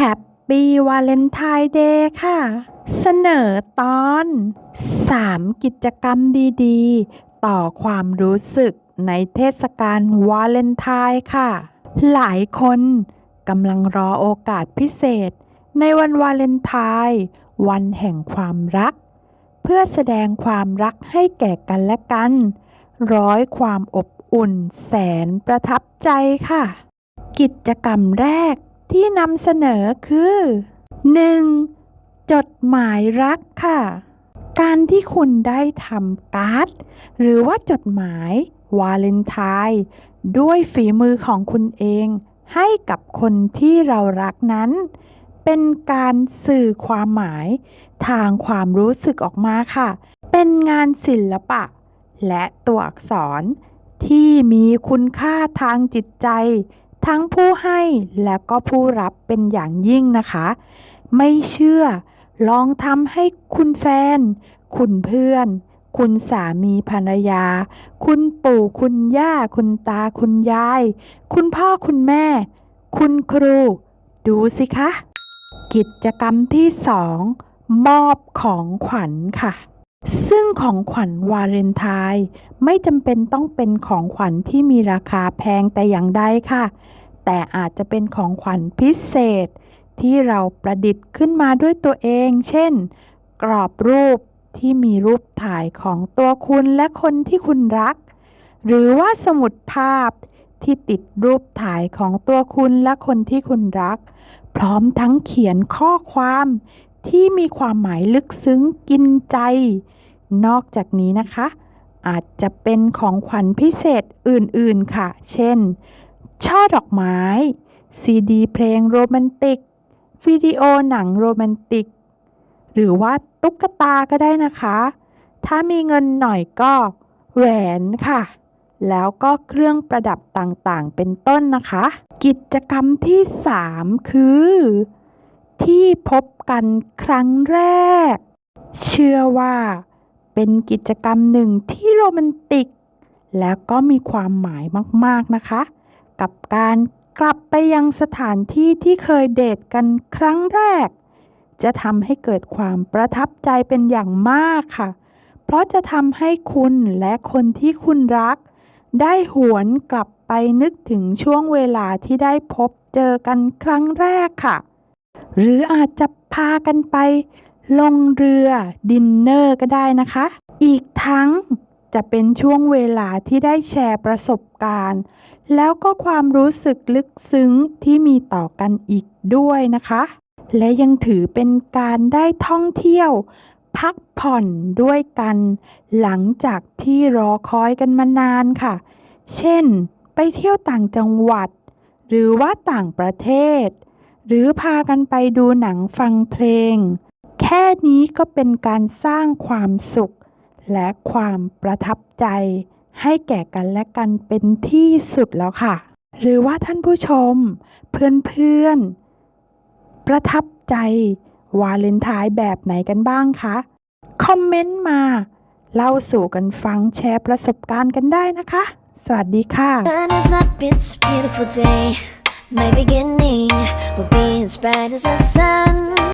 Happy Valentine Day ค่ะ เสนอตอน 3 กิจกรรมดีๆ ต่อความรู้สึกในเทศกาลวาเลนไทน์ค่ะ หลายคนกำลังรอโอกาสพิเศษ ในวันวาเลนไทน์วันแห่งความรัก เพื่อแสดงความรักให้แก่กันและกัน ร้อยความอบอุ่นแสนประทับใจค่ะ กิจกรรมแรก ที่นำเสนอคือ 1. จดหมายรักค่ะ การที่คุณได้ทำการ์ด หรือว่าจดหมายวาเลนไทน์ด้วยฝีมือของคุณเอง ให้กับคนที่เรารักนั้น เป็นการสื่อความหมาย ทางความรู้สึกออกมาค่ะ เป็นงานศิลปะ และตัวอักษรที่มีคุณค่าทางจิตใจ ทั้งผู้ให้และก็ผู้รับเป็นอย่างยิ่งนะคะ ไม่เชื่อ ลองทำให้คุณแฟน คุณเพื่อน คุณสามีภรรยา คุณปู่คุณย่า คุณตาคุณยาย คุณพ่อคุณแม่ คุณครู ดูสิคะ กิจกรรมที่สองมอบของขวัญค่ะ ซึ่งของขวัญวาเลนไทน์ไม่จำเป็นต้องเป็นของขวัญที่มีราคาแพงแต่อย่างใดค่ะ แต่อาจจะเป็นของขวัญพิเศษ ที่เราประดิษฐ์ขึ้นมาด้วยตัวเอง เช่น กรอบรูปที่มีรูปถ่ายของตัวคุณและคนที่คุณรัก หรือว่าสมุดภาพที่ติดรูปถ่ายของตัวคุณและคนที่คุณรัก พร้อมทั้งเขียนข้อความ ที่มีความหมายลึกซึ้งกินใจ นอกจากนี้นะคะ อาจจะเป็นของขวัญพิเศษอื่นๆค่ะ เช่น ช่อดอกไม้ ซีดีเพลงโรแมนติก วิดีโอหนังโรแมนติก หรือว่าตุ๊กตาก็ได้นะคะ ถ้ามีเงินหน่อยก็แหวนค่ะ แล้วก็เครื่องประดับต่างๆ เป็นต้นนะคะ กิจกรรมที่ 3 คือ ที่พบกันครั้งแรก เชื่อว่าเป็นกิจกรรมหนึ่งที่โรแมนติก แล้วก็มีความหมายมากๆนะคะ กับการกลับไปยังสถานที่ที่เคยเดทกันครั้งแรก จะทำให้เกิดความประทับใจเป็นอย่างมากค่ะ เพราะจะทำให้คุณและคนที่คุณรัก ได้หวนกลับไปนึกถึงช่วงเวลาที่ได้พบเจอกันครั้งแรกค่ะ หรืออาจจะพากันไป ลงเรือดินเนอร์ก็ได้นะคะ อีกทั้งจะเป็นช่วงเวลาที่ได้แชร์ประสบการณ์ แล้วก็ความรู้สึกลึกซึ้งที่มีต่อกันอีกด้วยนะคะ และยังถือเป็นการได้ท่องเที่ยว พักผ่อนด้วยกัน หลังจากที่รอคอยกันมานานค่ะ เช่น ไปเที่ยวต่างจังหวัด หรือว่าต่างประเทศ หรือพากันไปดูหนังฟังเพลง แค่นี้ก็เป็นการสร้างความสุข และความประทับใจ ให้แก่กันและกันเป็นที่สุดแล้วค่ะ หรือว่าท่านผู้ชม เพื่อนๆ ประทับใจวาเลนไทน์แบบไหนกันบ้างคะ คอมเมนต์มา เล่าสู่กันฟังแชร์ประสบการณ์กันได้นะคะ สวัสดีค่ะ My beginning will be as bright as the sun.